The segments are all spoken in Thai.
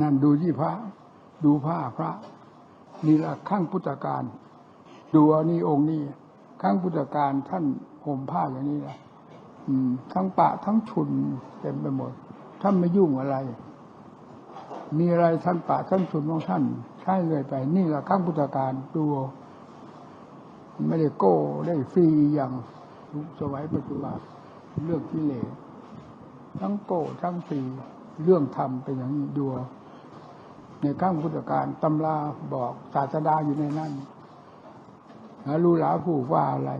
นั่นดูที่พระ ดูผ้าพระ นี่ละข้างพุทธการ ดูอานี่องค์นี้ข้างพุทธการท่านห่มผ้าอย่างนี้นะอืมทั้งปะทั้งชุนเต็มไปหมด ท่านไม่ยุ่งอะไร มีอะไรท่านปะท่านชุนของท่านใช่เลยไป นี่ละข้างพุทธการดูไม่ได้โก้ได้ฟรีอย่างยุสมัยปัจจุบันเรื่องกิเลสทั้งโก้ทั้งฟรีเรื่องธรรมเป็นอย่างนี้ดู ในข้างพุทธการตำราบอกศาสดาอยู่ในนั้นรู้หลาผู้ว่าอะไร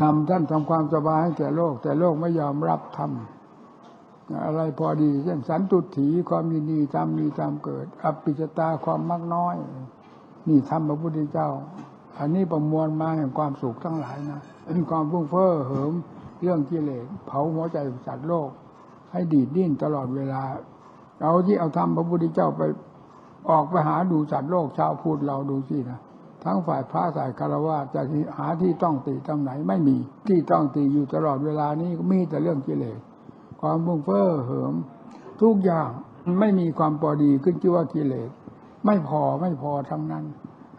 ทำท่านทำความสบายให้แก่โลก แต่โลกไม่ยอมรับทำอะไรพอดีเช่นสันตุถีความยินดีตามมีตามเกิด อภิจตาความมักน้อย นี่ทำพระพุทธเจ้า อันนี้ประมวลมาแห่งความสุขทั้งหลายนะเป็นความฟุ้งเฟ้อเหิมเรื่องกิเลสเผาหัวใจสัตว์โลก ให้ดีดดิ้นตลอดเวลา เอาที่เอาทำพระพุทธเจ้าไปออกไปหาดูสัตว์โลกชาวพูดเราดูสินะทั้งฝ่ายพระฝ่ายคารวะจะหาที่ต้องตีตำไหนไม่มี ที่ต้องตีอยู่ตลอดเวลานี้มีแต่เรื่องกิเลสความฟุ้งเฟ้อเหิม ทุกอย่างไม่มีความพอดีขึ้นชื่อว่ากิเลสไม่พอไม่พอทั้งนั้น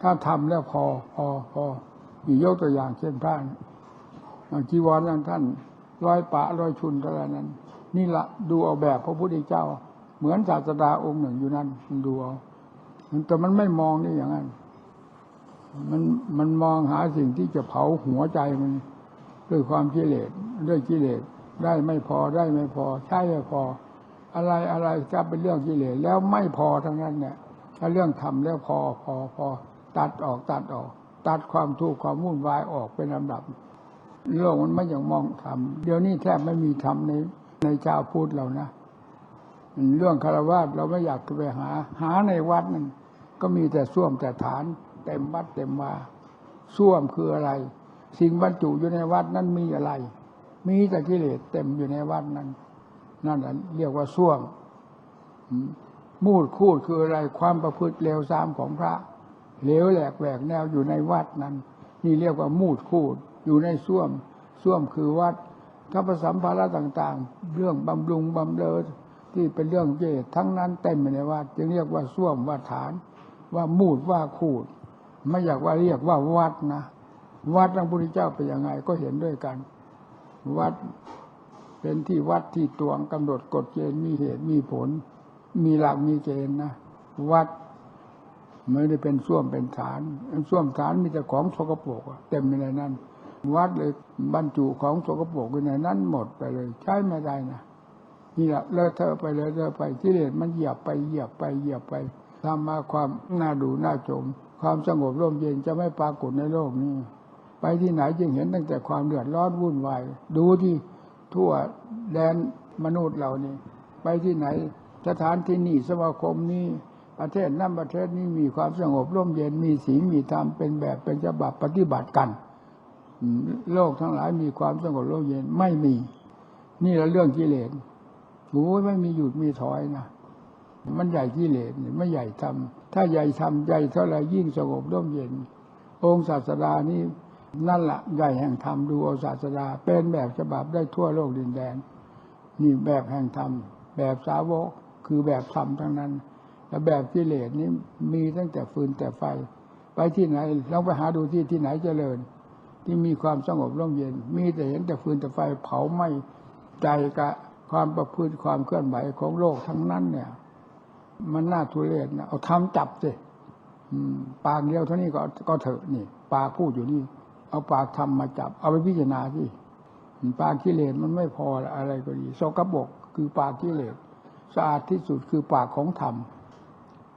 ถ้าทำแล้วพอพอพอมียกตัวอย่างเช่นพระจีวรนั้นท่านร้อยปะร้อยชุนเท่านั้น นี่ละดูเอาแบบพระพุทธเจ้า เหมือนศาสดาองค์หนึ่งอยู่นั่นมันดูเอาแต่มันไม่มองนี่อย่างนั้น มันมันมองหาสิ่งที่จะเผาหัวใจมันด้วยความกิเลสด้วยกิเลสได้ไม่พอได้ไม่พอ ใช่ไม่พอ อะไรอะไรจะเป็นเรื่องกิเลสแล้วไม่พอทั้งนั้นเนี่ยถ้าเรื่องทำแล้วพอพอพอตัดออกตัดออก ตัดความทุกข์ความวุ่นวายออกเป็นลำดับโลกมันไม่อย่างมองทำเดี๋ยวนี้แทบไม่มีธรรมในในชาวพุทธเรานะ เรื่องคารวะเราไม่อยากไปหา หาในวัดนั่นก็มีแต่ส้วมแต่ฐาน เต็มวัดเต็มว่าส้วมคืออะไร สิ่งบรรจุอยู่ในวัดนั้นมีอะไร มีแต่กิเลสเต็มอยู่ในวัดนั้น นั่นแหละเรียกว่าส้วมมูดคูดคืออะไร ความประพฤติเลวทรามของพระเลวแหลกแหวกแนวอยู่ในวัดนั้น นี่เรียกว่ามูดคูดอยู่ในส้วมส้วมคือวัดถ้าประสัมภาระต่าง ๆ เรื่องบำรุงบำเรอ ที่เป็นเรื่องเจตทั้งนั้นเต็มอยู่ในวัดจึงเรียกว่าส้วมว่าฐาน ว่ามูดว่าคูด ไม่อยากว่าเรียกว่าวัดนะ วัดพระพุทธเจ้าเป็นยังไงก็เห็นด้วยกัน วัดเป็นที่วัดที่ตวงกำหนดกฎเกณฑ์มีเหตุมีผล มีหลักมีเกณฑ์นะวัดไม่ได้เป็นส้วมเป็นฐานส้วมฐานมีแต่ของสกปรกเต็มในนั้น วัดเลยบรรจุของสกปรกในนั้นหมดไปเลย ใช้ไม่ได้นะ นี่แหละเลอะเทอะไปเลยเทอะไปที่เลสมันเหยียบไปเหยียบไปเหยียบไปทำมาความน่าดูน่าชมความสงบร่มเย็นจะไม่ปรากฏในโลกนี้ ไปที่ไหนจึงเห็นตั้งแต่ความเดือดร้อนวุ่นวายดูที่ทั่วแดนมนุษย์เหล่านี้ ไปที่ไหนสถานที่นี่สมาคมนี้ประเทศนั้นประเทศนี้มีความสงบร่มเย็นมีศีลมีธรรมเป็นแบบเป็นฉบับปฏิบัติกันโลกทั้งหลายมีความสงบร่มเย็นไม่มี นี่แหละเรื่องกิเลส โอ้ยไม่มีหยุดมีถอยนะมันใหญ่กิเลสไม่ใหญ่ทำถ้าใหญ่ทำใหญ่เท่าไรยิ่งสงบร่มเย็น องค์ศาสดานี่นั่นละใหญ่แห่งธรรมดูอาศาสดา เป็นแบบฉบับได้ทั่วโลกดินแดน นี่แบบแห่งธรรม แบบสาวกคือแบบธรรมทั้งนั้นแต่แบบกิเลสนี้มีตั้งแต่ฟืนแต่ไฟ ไปที่ไหนลองไปหาดูที่ที่ไหนเจริญ ที่มีความสงบร่มเย็น มีแต่เห็นแต่ฟืนแต่ไฟเผาไหม้ใจกับ ความประพฤติความเคลื่อนไหวของโลกทั้งนั้น เนี่ย มันน่าทุเรศนะเอาทำจับสิปากเดียวเท่านี้ก็ก็เถอะนี่ ปากพูดอยู่นี่ เอาปากทำมาจับ เอาไปพิจารณาที่ปากกิเลสมันไม่พออะไรก็ดีโสกบกคือปากกิเลสสะอาดที่สุดคือปากของธรรม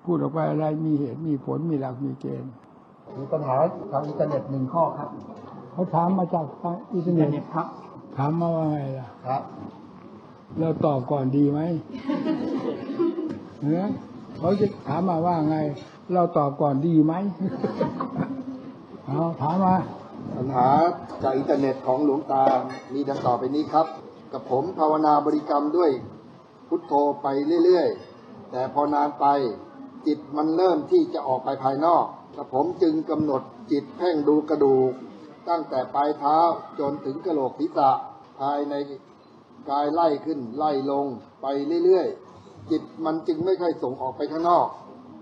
พูดออกไปอะไรมีเหตุมีผลมีหลักมีเกณฑ์มีปัญหาทางอินเทอร์เน็ตหนึ่งข้อครับเขาถามมาจากอินเทอร์เน็ตครับถามมาว่าไงล่ะครับ เราตอบก่อนดีไหมเออเขาจะถามมาว่าไง เราตอบก่อนดีไหมเอาถามมาปัญหาจากอินเทอร์เน็ตของหลวงตา มีดังต่อไปนี้ครับ กับผมภาวนาบริกรรมด้วยพุทโธไปเรื่อยๆ แต่พอนานไปจิตมันเริ่มที่จะออกไปภายนอกกับผมจึงกำหนดจิตเพ่งดูกระดูก ตั้งแต่ปลายเท้าจนถึงกระโหลกศีรษะภายใน กายไล่ขึ้นไล่ลงไปเรื่อยๆ จิตมันจึงไม่ค่อยส่งออกไปข้างนอก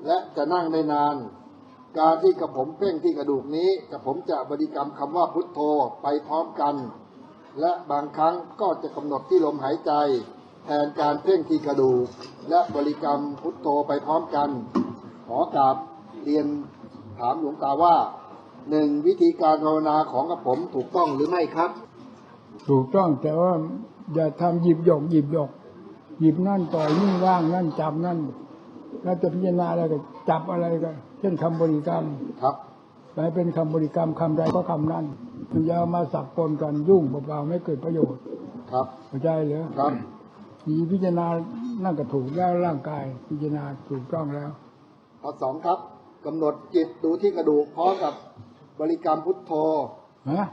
และจะนั่งได้นาน การที่กระผมเพ่งที่กระดูกนี้กระผมจะบริกรรมคำว่าพุทโธไปพร้อมกัน และบางครั้งก็จะกำหนดที่ลมหายใจ แทนการเพ่งที่กระดูก และบริกรรมพุทโธไปพร้อมกัน ขอกราบเรียนถามหลวงตาว่าหนึ่งวิธีการภาวนาของกระผมถูกต้องหรือไม่ครับ ถูกต้องแต่ว่า อย่าทำหยิบหยกหยิบหยก หยิบนั่นต่อยนี่ว่างนั่นจับนั่นแล้วจะพิจารณาอะไรก็จับอะไรก็ เช่นคำบริกรรมครับไปเป็นคำบริกรรมคำใดก็คำนั้นอย่าเอามาสับปนกันยุ่งเปล่าๆไม่เกิดประโยชน์ ครับเข้าใจเหรอครับมีพิจารณานั่นก็ถูกแล้วร่างกาย พิจารณาถูกต้องแล้วข้อสองครับกำหนดจิตดูที่กระดูกพร้อมกับบริกรรมพุทโธฮะ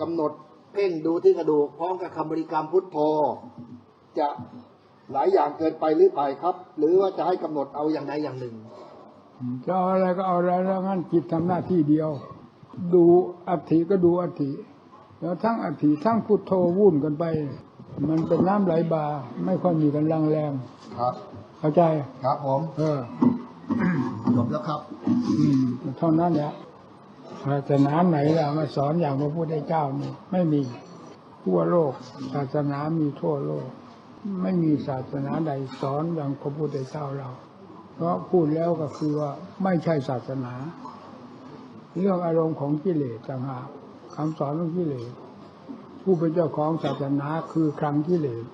กำหนดเพ่งดูที่กระดูกพร้อมกับคำบริกรรมพุทโธ จะหลายอย่างเกินไปหรือไปครับ หรือว่าจะให้กำหนดเอาอย่างใดอย่างหนึ่งจะเอาอะไรก็เอาอะไรแล้วงั้นจิตทำหน้าที่เดียว ดูอัฐิก็ดูอัฐิแล้วทั้งอัฐิทั้งพุทโธวุ่นกันไป มันเป็นน้ำไหลบาไม่ค่อยมีกันลังแรงครับ เข้าใจครับผม เออจบแล้วครับ อืมเท่านั้นแหละ ศาสนาไหนล่ะมาสอนอย่างพระพุทธเจ้านี่ไม่มีทั่วโลก ศาสนามีทั่วโลก ไม่มีศาสนาใดสอนอย่างพระพุทธเจ้าเรา เพราะพูดแล้วก็คือว่าไม่ใช่ศาสนา เรื่องอารมณ์ของกิเลสต่างหากคำสอนของกิเลสผู้เป็นเจ้าของศาสนาคือคลังกิเลส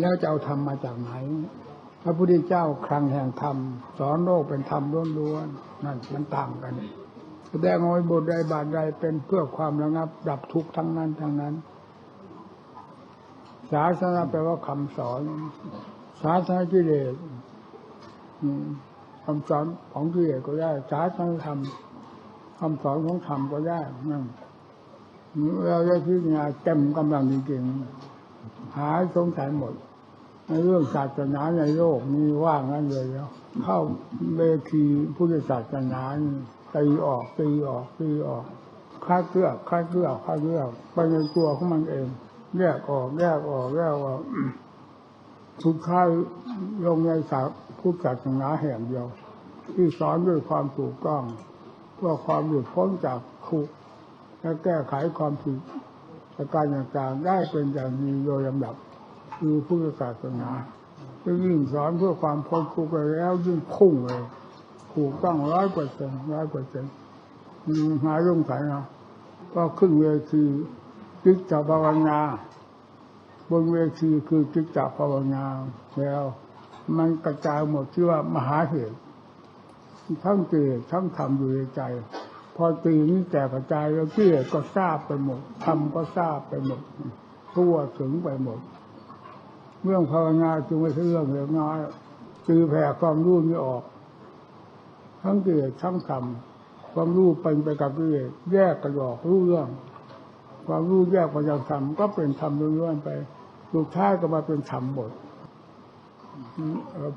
แล้วจะเอาธรรมมาจากไหน พระพุทธเจ้าคลังแห่งธรรม สอนโลกเป็นธรรมล้วนๆนั่นมันต่างกัน แสดงเอาไว้บทใดบาทใดเป็นเพื่อความระงับ ดับทุกข์ทั้งนั้นทั้งนั้น ศาสนาแปลว่าคำสอน ศาสนากิเลสอืมคำสอนของกิเลสก็ได้ศาสนาธรรมคำสอนของธรรมก็ได้นั่นเราได้พิจารณาเต็มกำลังจริงๆหายสงสัยหมดในเรื่องศาสนาในโลกนี้ว่างนั้นเลยแล้วเข้าเวทีพุทธศาสนานี่ ตีออกตีออกตีออกคลาดเกลือกคลาดเกลือกคลาดเกลือกไปในตัวของมันเองแยกออกแยกออกแยกออกสุดท้ายลงในศาพุทธศาสนาแห่งเดียว ที่สอนด้วยความถูกต้องเพื่อความหลุดพ้นจากทุกข์และแก้ไขความผิดประการต่างๆได้เป็นอย่างดีโดยลำดับคือพุทธศาสนาจะยิ่งสอนเพื่อความพ้นทุกข์ไปแล้วยิ่งพุ่งเลย ถูกต้องร้อยเปอร์เซ็นต์ร้อยเปอร์เซ็นต์หาเรื่องสายนะก็ขึ้นเวทีจิตตภาวนา บนเวทีคือจิตตภาวนาแล้ว มันกระจายหมดที่ว่ามหาเหตุ ทั้งเกศทั้งธรรมอยู่ในใจ พอตีนี้แตกกระจายแล้วเกศก็ทราบไปหมดธรรมก็ทราบไปหมดทั่วถึงไปหมด เรื่องภาวนาจึงไม่ใช่เรื่องเล็กน้อยตีแผ่ความรู้นี้ออก ทั้งเกศทั้งธรรมความรู้เป็นไปกับเกศแยกกันออกรู้เรื่อง ความรู้แยกไปจากธรรมก็เป็นธรรมล้วนๆไปสุดท้ายก็มาเป็นธรรมหมด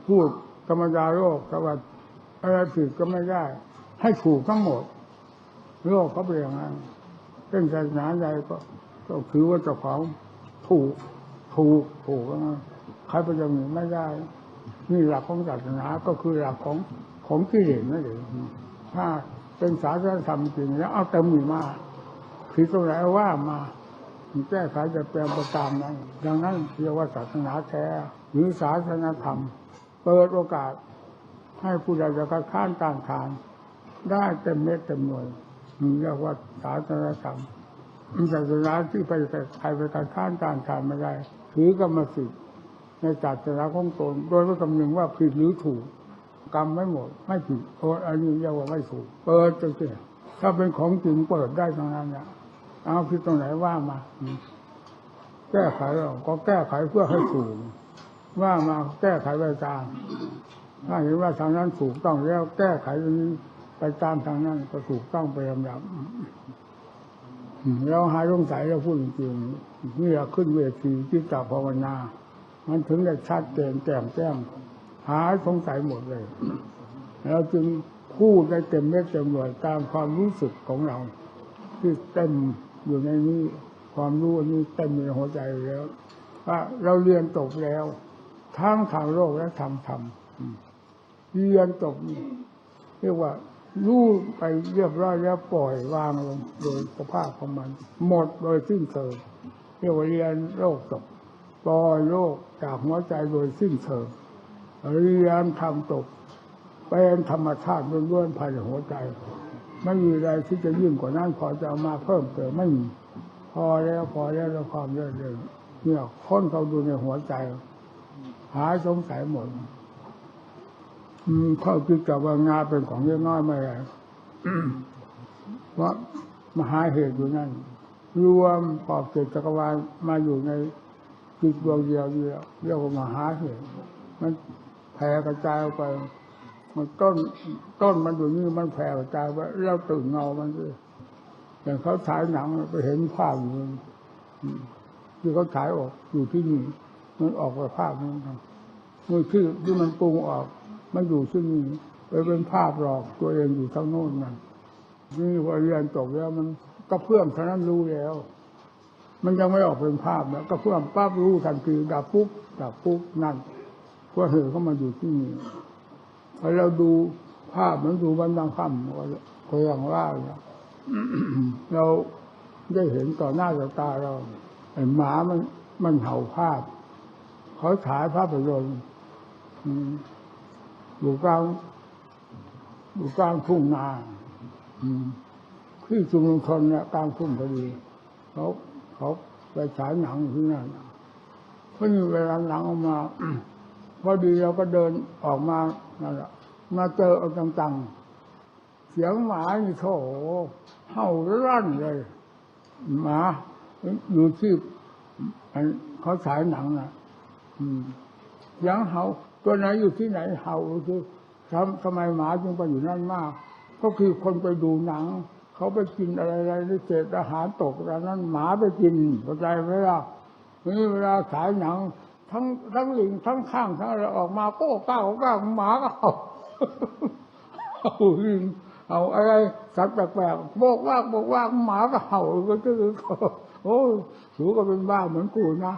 พูดธรรมดาโลกแต่ว่าอะไรผิดก็ไม่ได้ ให้ถูกทั้งหมด โลกเขาเป็นอย่างนั้นเป็นศาสนาใดก็ก็คือว่าเจ้าของถูกถูกถูกนะใครไปยังหนึ่งไม่ได้ นี่หลักของศาสนาก็คือหลักของ ของกิเลสนั่นเอถ้าเป็นศาสนธรรมจริงแล้วเอาเต็มมีมาคือตรงไหนว่ามาแก้ไขจะแปลงประตามนั้น ดังนั้นเรียกว่าศาสนาแท้หรือศาสนาธรรม เปิดโอกาส ให้ผู้ใดจะคัดค้านต้านทานได้เต็มเม็ดเต็มหน่วยเรียกว่าศาสนาธรรมศาสนาที่ไปใครไปการค้านการทานไม่ได้ถือกรรมสิทธิ์ในศาสนาของตน โดยไม่คำนึงว่าผิดหรือถูก กรรมไม่หมด ไม่ผิดโอ้อันนี้เรียกว่าไม่ถูกเปิดจริงๆถ้าเป็นของจริงเปิดได้ทั้งนั้นเนี่ยเอาผิดตรงไหนว่ามา แก้ไขเราก็แก้ไขเพื่อให้ถูกว่ามาแก้ไขไปตามถ้าเห็นว่าทางนั้นถูกต้องแล้ว แก้ไขตรงนี้ไปตามทางนั้นก็ถูกต้องไปลำดับเราหายสงสัยเราพูดจริงๆนี่เราขึ้นเวทีที่ตาภาวนา มันถึงได้ชัดเจนแจ่มแจ้ง หายสงสัยหมดเลยเราจึงพูดได้เต็มเม็ดเต็มหน่วยตามความรู้สึกของเรา ที่เต็มอยู่ในนี้ความรู้นี้เต็มในหัวใจอยู่แล้ว ว่าเราเรียนจบแล้วทั้งทางโลกและทางธรรมเรียนจบเรียกว่ารู้ไปเรียบร้อยแล้วปล่อยวางลงโดยสภาพของมัน หมดโดยสิ้นเชิงเรียกว่าเรียนโลกจบปล่อยโลกจากหัวใจโดยสิ้นเชิง เรียนทำจบเป็นธรรมชาติล้วนๆภายในหัวใจ ไม่มีอะไรที่จะยิ่งกว่านั้นพอจะเอามาเพิ่มเติมไม่มีพอแล้วพอแล้วแล้วความเรื่อยเนี่ยค้นเขาดูในหัวใจ หายสงสัยหมดเข้าคิดกับว่างานเป็นของเล็กน้อยไม่ได้เพราะมหาเหตุอยู่นั่น รวมขอบเขตจักรวาลมาอยู่ในจิตดวงเดียวเดียวเรียกว่ามหาเหตุมัน แผ่กระจายออกไป มันต้นต้นมันอยู่นี่มันแผ่กระจายไปเราตื่นเงามันสิอย่างเขาฉายหนังไปเห็นภาพอยู่ที่เขาฉายออกอยู่ที่นี่มันออกไปภาพนั้นครับมือที่ที่มันปรุงออก มันอยู่ที่นี่ไปเป็นภาพหลอกตัวเองอยู่ทั้งโน้นนั่นนี่พอเรียนจบแล้วมันก็เพื่อมเท่านั้นรู้แล้ว มันยังไม่ออกเป็นภาพนะก็เพื่อมปั๊บรู้ทันทีดับปุ๊บดับปุ๊บนั่น ก็เหตุเข้ามาอยู่ที่นี่พอเราดูภาพมันดูวันดังคำก็ก็อย่างว่าเราได้เห็นต่อหน้าต่อตาเราไอ้หมามันมันเห่าภาพ เขาฉายภาพยนตร์อืมอยู่กลางอยู่กลางทุ่งนาอืมที่ชุมชนเนี่ยกลางทุ่งพอดีเขาเขาไปฉายหนังที่นั่นเพราะนี่เวลาหนังออกมา พอดีเราก็เดินออกมานั่นแหละมาเจอเอาจังๆเสียงหมานี่โถเห่ารั่นเลยหมาอยู่ที่เขาฉายหนังนะอืมเสียงเห่าตัวไหนอยู่ที่ไหนเห่าคือทำทำไมหมาจึงไปอยู่นั่นมาก ก็คือคนไปดูหนัง เขาไปกินอะไรอะไรเศษอาหารตกแล้วนั้นหมาไปกินเข้าใจไหมล่ะนี่เวลาฉายหนัง ทั้งทั้งหลิงทั้งข้างทั้งอะไรออกมาโก้ก้าวก้าวหมาก็เอาเอาลิงเอาอะไรสัตว์แปลกๆบอกว่าบอกว่าหมาก็เห่าก็คือโอ้สูก็เป็นบ้าเหมือนกูนะ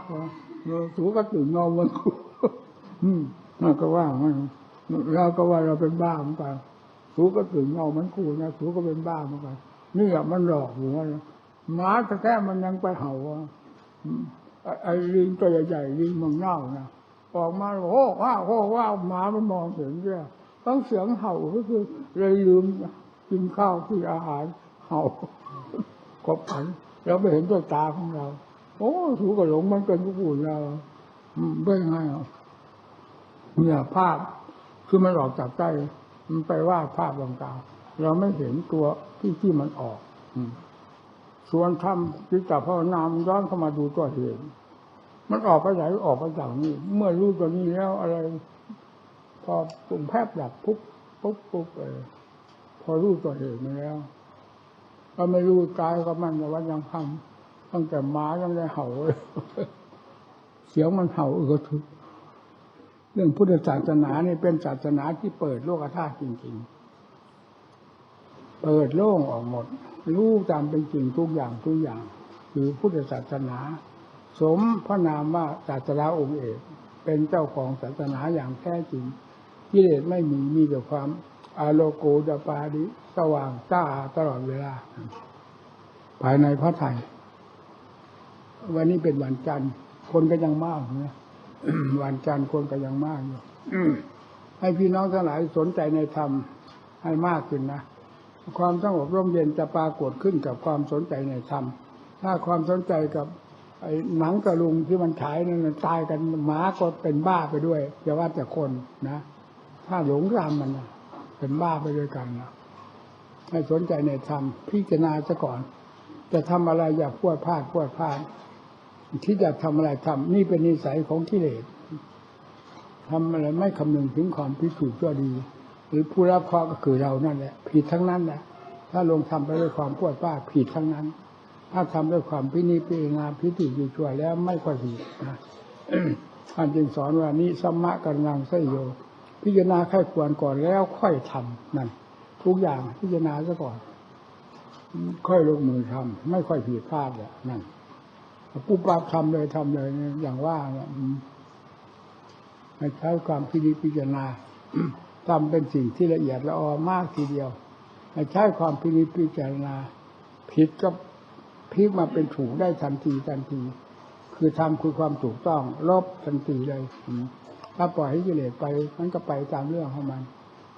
สูก็ตื่นนอนเหมือนกูอืมนั่นก็ว่ามันเราก็ว่าเราเป็นบ้าเหมือนกันสูก็ตื่นนอนเหมือนกูนะสูก็เป็นบ้าเหมือนกันนี่อะมันหลอกอยู่ว่าหมาแท้ๆมันยังไปเห่าอะ ไอ้ลิงตัวใหญ่ๆลิงมังเน่านะออกมาโอ้ว้าวโอ้ว้าหมามันมองเห็นเนี่ยต้องเสียงเห่าก็คือเลยลืมกินข้าวที่อาหารเห่าก็ผันเราไม่เห็นด้วยตาของเรา โอ้ถูกกับหลงมันเป็นผู้อื่นเราอืมไม่ง่ายเนี่ยภาพคือมันออกจากใจมันไปวาดภาพต่างๆเราไม่เห็นตัวที่ที่มันออก อืม ส่วนทำจิตตภาวนามนย้อนเข้ามาดูตัวเหตุมันออกไปไหนออกไปจากนี้ เมื่อรู้ตัวนี้แล้วอะไร พอปุ่มแพบดับปุ๊บปุ๊บปุ๊บเออพอรู้ตัวเหตุมาแล้ว ก็ไม่รู้กายก็มันแต่ว่ายังทำตั้งแต่หม้ายังได้เห่าเลยเสียงมันเห่าเออทุกเรื่องพุทธศาสนาเนี่เป็นศาสนาที่เปิดโลกธาตุจริง ๆ เปิดโล่งออกหมด รู้ตามเป็นจริงทุกอย่างทุกอย่าง คือพุทธศาสนา สมพระนามว่าศาสนาองค์เอกเป็นเจ้าของศาสนาอย่างแท้จริงกิเลสไม่มีมีแต่ความอาโลโกดปาดิสว่างจ้าตลอดเวลา ภายในพระไทย วันนี้เป็นวันจันทร์คนก็ยังมากนะวันจันทร์คนก็ยังมากอยู่ให้พี่น้องทั้งหลายสนใจในธรรมให้มากขึ้นนะ ความสงบร่มเย็นจะปรากฏขึ้นกับความสนใจในธรรม ถ้าความสนใจกับไอ้หนังกระลุงที่มันฉายนั่นนตายกันหมาก็เป็นบ้าไปด้วยอย่าว่าแต่คนนะ ถ้าหลงรามมันนะเป็นบ้าไปด้วยกันนะให้สนใจในธรรมพิจารณาซะก่อน จะทำอะไรอย่าพวดพลาดพวดพลาดที่จะทำอะไรทำนี่เป็นนิสัยของกิเลสทำอะไรไม่คำนึงถึงความพิสูจน์ชั่ดี รือผู้รับเคราะห์ก็คือเรานั่นแหละผิดทั้งนั้นแหละถ้าลงทำไปด้วยความพวดพลาผิดทั้งนั้น ถ้าทำด้วยความพินิจพิจารณาพิจิตรอยู่ชั่วแล้วไม่ค่อยผิดนะท่านจึงสอนว่านี้สัมมะกันังไสโย พิจารณาค่อยควรก่อนแล้วค่อยทำนั่นทุกอย่างพิจารณาซะก่อน ค่อยลงมือทำไม่ค่อยผิดพลาดแหละนั่นปุ๊บปั๊บทำเลยทำเลยอย่างว่าเนี่ยให้ใช้ความพิจิตพิจารณา ทำเป็นสิ่งที่ละเอียดละออมากทีเดียวใช้ความพิจิตพิจารณาผิดก็พลิกมาเป็นถูกได้ทันทีทันที คือทำคือความถูกต้องลบทันทีเลยถ้าปล่อยให้กิเลสไปมันก็ไปตามเรื่องของมัน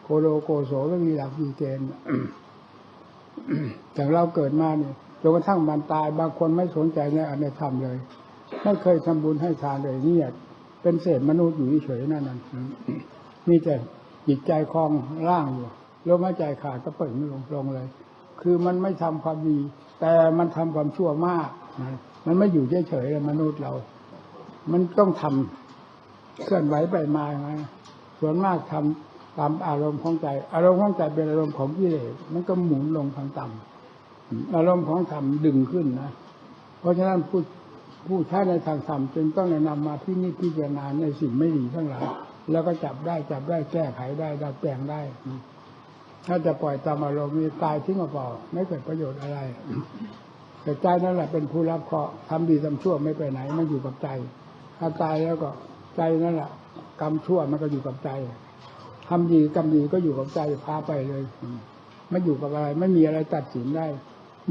โกโลโกโสไม่มีหลักมีเกณฑ์อย่เราเกิดมาเนี่ยจนกระทั่งมันตายบางคนไม่สนใจในอันในธรรมเลย ไม่เคยทำบุญให้ทานเลยเนี่ยเป็นเศษมนุษย์อยู่เฉยๆนั่นนั่นมีแต่ จิตใจคลองร่างอยู่ลมหายใจขาดก็เปิดไม่ลงลงเลย คือมันไม่ทำความดี แต่มันทำความชั่วมากนะมันไม่อยู่เฉยๆเลยมนุษย์เรา มันต้องทำเคลื่อนไหวไปมาไงส่วนมากทำตามอารมณ์ของใจ อารมณ์ของใจเป็นอารมณ์ของกิเลสมันก็หมุนลงทางต่ำอารมณ์ของธรรมดึงขึ้นนะ เพราะฉะนั้นผู้ผู้ใช้ในทางธรรมจึงต้องแนะนำมาที่นี่พิจารณาในสิ่งไม่ดีทั้งหลาย แล้วก็จับได้จับได้แก้ไขได้ดัดแปลงได้ ถ้าจะปล่อยตามอารมณ์มีตายทิ้งเปล่าไม่เกิดประโยชน์อะไร แต่ใจนั่นแหละเป็นผู้รับเคราะห์ทำดีทำชั่วไม่ไปไหนมันอยู่กับใจ ถ้าตายแล้วก็ใจนั่นแหละกรรมชั่วมันก็อยู่กับใจทำดีกรรมดีก็อยู่กับใจพาไปเลยไม่อยู่กับอะไร ไม่มีอะไรตัดสินได้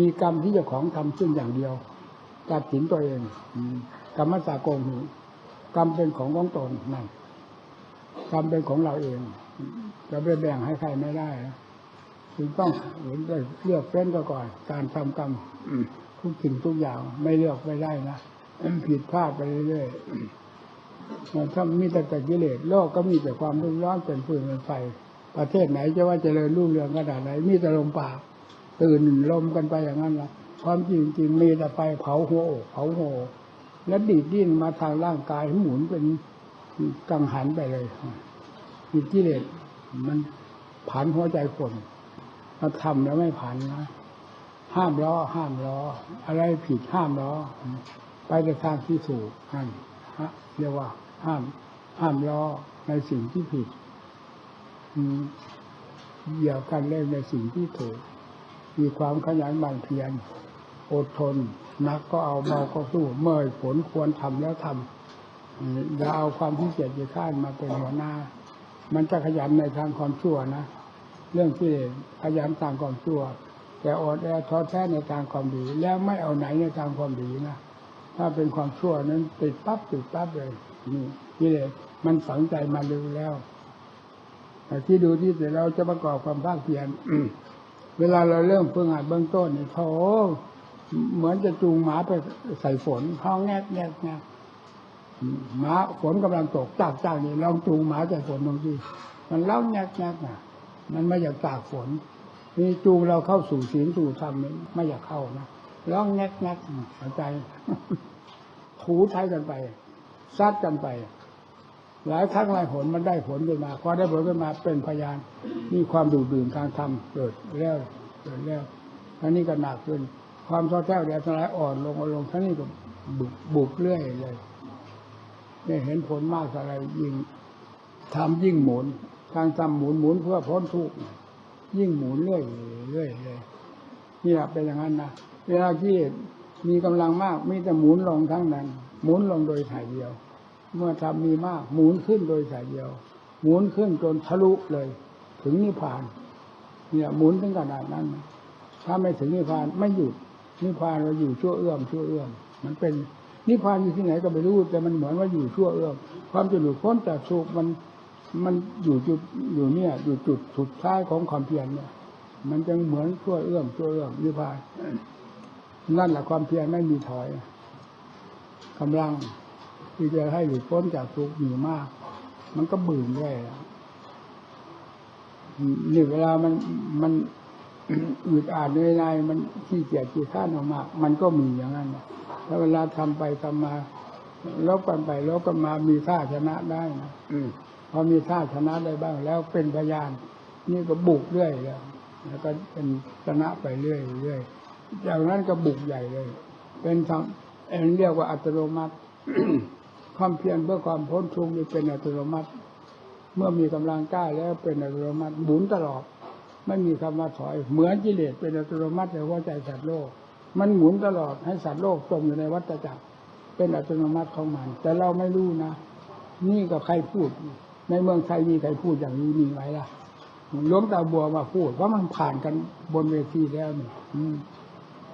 มีกรรมที่เจ้าของทำขึ้นอย่างเดียว ตัดสินตัวเองกรรมสากงหูกรรมเป็นของของตนนั่น กรรมเป็นของเราเองจะไปแบ่งให้ใครไม่ได้นะจึงต้องเห็นเลือกเฟ้นก็ก่อน การทำกรรมทุกสิ่งทุกอย่างไม่เลือกไม่ได้นะผิดพลาดไปเรื่อยๆมันถ้ามีแต่กิเลสโลกก็มีแต่ความรุ่มร้อนเป็นฟืนเป็นไฟ ประเทศไหนจะว่าเจริญรุ่งเรืองขนาดไหน มีแต่ลมปากตื่นลมกันไปอย่างนั้นละความจริงจริงมีแต่ไฟเผาหัวอกเผาหัวแล้วดีดดิ้นมาทางร่างกายให้หมุนเป็น กังหันไปเลยจิตกิเลสมันผันหัวใจคนมาทำแล้วไม่ผันนะห้ามล้อห้ามล้ออะไรผิดห้ามล้อไปในทางที่ถูกนั่นฮะเรียกว่า ห้าม ห้ามล้อในสิ่งที่ผิดเหยียบกันเล่นในสิ่งที่ถูก มีความขยันหมั่นเพียรอดทนนักก็เอาเบาก็สู้ เมื่อผลควรทำแล้วทำ อย่าเอาความที่เกียจขี้ข้านมาเป็นหัวหน้า มันจะขยันในทางความชั่วนะ เรื่องที่ขยันทางความชั่ว แต่อดแอท้อแท้ในทางความดี แล้วไม่เอาไหนในทางความดีนะ ถ้าเป็นความชั่วนั้นติดปั๊บติดปั๊บเลย นี่นี่เลยมันฝังใจมาเร็วแล้วแต่ที่ดูที่แต่เราจะประกอบความภาคเพียรเวลาเราเริ่มฝึกหัดเบื้องต้นนี่โถเหมือนจะจูงหมาไปใส่ฝนห้องแงกแงกแงก หมาฝนกำลังตกจากจากนี่ลองจูงหมาใส่ฝนตรงทีมันเล่าแงกแงกน่ะมันไม่อยากตากฝนนี่จูงเราเข้าสู่ศีลสู่ธรรมนี่ไม่อยากเข้านะร้องแงกแงกเข้าใจถูใช้กันไปซัดกันไป หลายครั้งหลายหนมันได้ผลขึ้นมาพอได้ผลขึ้นมาเป็นพยานมีความดูดดื่มทางธรรมเกิดแล้วเกิดแล้วทั้งนี้ก็หนักขึ้น ความท้อแท้แดดสลายอ่อนลงอ่อนลงทั้งนี้ก็บุบุกเรื่อยเลย เนี่เห็นผลมากอะไรยิ่งทำยิ่งหมุนทางทำหมุนหมุนเพื่อพ้นทุกข์ยิ่งหมุนเรื่อยเรื่อยเลยนี่แหละเป็นอย่างนั้นนะเวลาที่มีกำลังมากมีแต่หมุนลงทั้งนั้น หมุนลงโดยถ่ายเดียว เมื่อทำมีมาก หมุนขึ้นโดยสายเดียว หมุนขึ้นจนทะลุเลย ถึงนิพพาน เนี่ยหมุนถึงขนาดนั้น ถ้าไม่ถึงนิพพานไม่หยุดนิพพานเราอยู่ชั่วเอื้อมชั่วเอื้อมมันเป็น นิพพานอยู่ที่ไหนก็ไม่รู้ แต่มันเหมือนว่าอยู่ชั่วเอื้อมความจะหลุดพ้นจากทุกข์มันมันอยู่จุดอยู่เนี่ยอยู่จุดสุดท้ายของความเพียรเนี่ย มันจึงเหมือนชั่วเอื้อมชั่วเอื้อมนิพพานนั่นแหละความเพียรไม่มีถอยกำลังที่จะให้หลุดพ้นจากทุกข์มีมาก มันก็บื่นด้วยนี่เวลามันมันอึดอัดในในมันขี้เกียจขี้ข้านออกมาก มันก็มีอย่างนั้นนะ แล้วเวลาทำไปทำมาลบกันไปลบกันมามีท่าชนะได้นะอืมพอมีท่าชนะได้บ้าง แล้วเป็นพยาน นี่ก็บุกเรื่อยแล้วแล้วก็เป็นชนะไปเรื่อยเรื่อยจากนั้นก็บุกใหญ่เลย เป็นทำเอ็นเรียกว่าอัตโนมัติความเพียรเพื่อความพ้นทุกข์นี่เป็นอัตโนมัติ เมื่อมีกำลังกล้าแล้วเป็นอัตโนมัติหมุนตลอด ไม่มีคำว่าถอย เหมือนกิเลสเป็นอัตโนมัติในหัวใจสัตว์โลก มันหมุนตลอดให้สัตว์โลกจมอยู่ในวัฏจักร เป็นอัตโนมัติของมัน แต่เราไม่รู้นะ นี่ก็ใครพูด ในเมืองไทยมีใครพูดอย่างนี้มีไหมล่ะหลวงตาบัวมาพูดว่ามันผ่านกันบนเวทีแล้วนี่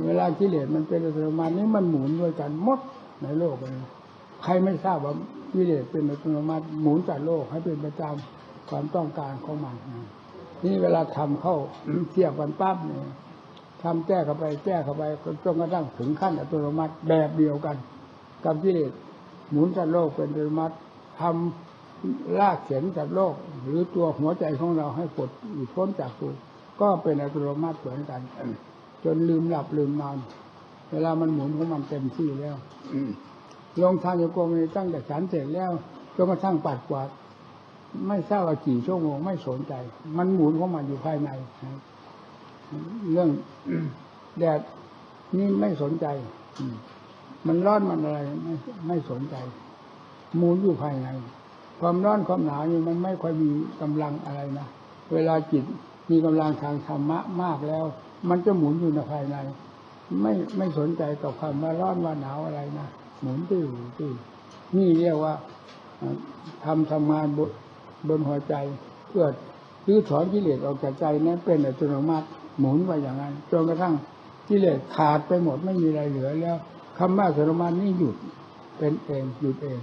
เวลากิเลสมันเป็นอัตโนมัตินี่มันหมุนด้วยกันหมดในโลกเลยใครไม่ทราบว่ากิเลสเป็นอัตโนมัติหมุนจากโลกให้เป็นไปตามความต้องการของมันนี่เวลาทำเข้าเทียบกันปั๊บเนี่ย ทำแก้เข้าไป แก้เข้าไปจนกระทั่งถึงขั้นอัตโนมัติแบบเดียวกันกับกิเลสหมุนจากโลกเป็นอัตโนมัติทำลากเข็นจากโลก หรือตัวหัวใจของเราให้ปลดหลุดพ้นจากตัวก็เป็นอัตโนมัติเหมือนกัน จนลืมหลับลืมนอนเวลามันหมุนของมันเต็มที่แล้วลงทางโยกมีตั้งแต่ฉันเสร็จแล้วจนกระทั่งปัดกวาดไม่ทราบว่ากี่ชั่วโมงไม่สนใจ มันหมุนของมันอยู่ภายในนะ เรื่องแดดนี่ไม่สนใจ มันร้อนมันอะไรไม่ไม่สนใจหมุนอยู่ภายใน ความร้อนความหนาวนี่มันไม่ค่อยมีกำลังอะไรนะ เวลาจิตมีกำลังทางธรรมะมากแล้ว มันจะหมุนอยู่ในภายใน ไม่ไม่สนใจกับความว่าร้อนว่าหนาวอะไรนะหมุนตื้อตื้อนี่เรียกว่าเอ่อทำทำงานบนบนหัวใจเพื่อรื้อถอนกิเลสออกจากใจนั้นเป็นอัตโนมัติ หมุนไปอย่างนั้นจนกระทั่งกิเลสขาดไปหมดไม่มีอะไรเหลือแล้วคำว่าอัตโนมัตินี่หยุดเป็นเองหยุดเอง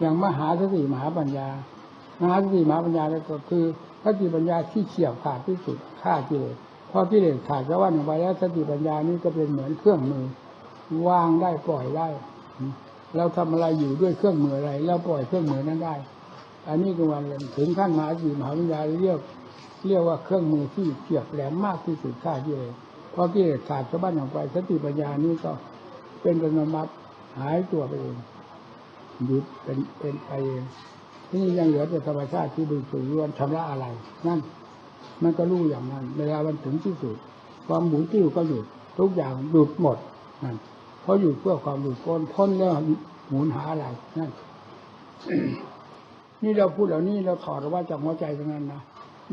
อย่างมหาสติมหาปัญญามหาสติมหาปัญญาเนี่ยก็คือสติปัญญาที่เฉียบขาดที่สุดฆ่ากิเลสพอกิเลสขาดจากวันหนึ่งไปแล้วสติปัญญานี่ก็เป็นเหมือนเครื่องมือวางได้ปล่อยได้เราทำอะไรอยู่ด้วยเครื่องมืออะไรเราปล่อยเครื่องมือนั้นได้ อันนี้ก็วันถึงขั้นมหาสติมหาปัญญาเรียก เรียกว่าเครื่องมือที่เฉียบแหลมมากที่สุดฆ่ากิเลสพอกิเลสขาดจากบ้านออกไปสติปัญญานี่ก็เป็นอันมัติหายตัวไปเองหยุดเป็นเป็นไปเองที่นี่ยังเหลือแต่ธรรมชาติที่บริสุทธิ์ล้วนชำระอะไร นั่น มันก็รู้อย่างนั้น เวลามันถึงที่สุด ความหมุนติ้วก็หยุด ทุกอย่างหยุดหมดนั่นเพราะหยุดเพื่อความหลุดพ้นพ้นแล้วหมุนหาอะไรนั่นนี่เราพูดเหล่านี้เราถอดออกมาจากหัวใจทั้งนั้นนะ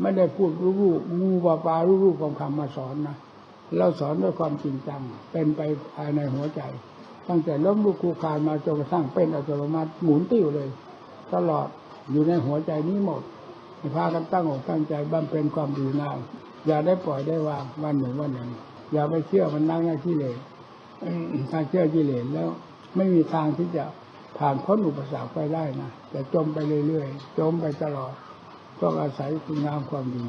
ไม่ได้พูดรู้รู้งูปลาปลารู้รู้คำคำมาสอนนะเราสอนด้วยความจริงจัง เป็นไปภายในหัวใจ ตั้งแต่ล้มลุกครูคานมาจนกระทั่งเป็นอัตโนมัติหมุนติ้วเลย ตลอดอยู่ในหัวใจนี้หมดพากันตั้งอกตั้งใจบำเพ็ญความดีงามอย่าได้ปล่อยได้วางวันหนึ่งวันหนึ่ง อย่าไปเชื่อมันนั่งหน้าที่เลยถ้าเชื่อกิเลสแล้ว ไม่มีทางที่จะผ่านพ้นอุปสรรคไปได้นะแต่จมไปเรื่อยๆจมไปตลอด ต้องอาศัยคุณงามความดี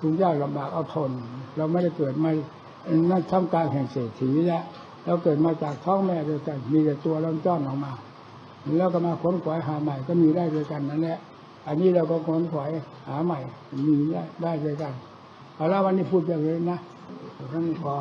คุณยากลำบากเอาทน เราไม่ได้เกิดมานั่นทำการแห่งเศรษฐีแล้วเราเกิดมาจากท้องแม่เดียวกัน มีแต่ตัวเราจ้อนออกมา แล้วก็มาค้นขวายหาใหม่ก็มีได้ด้วยกันนั่นแหละ อันนี้เราก็ค้นขวายหาใหม่ มีได้ได้ด้วยกันเอาละวันนี้พูดอย่างนี้นะท่านพอ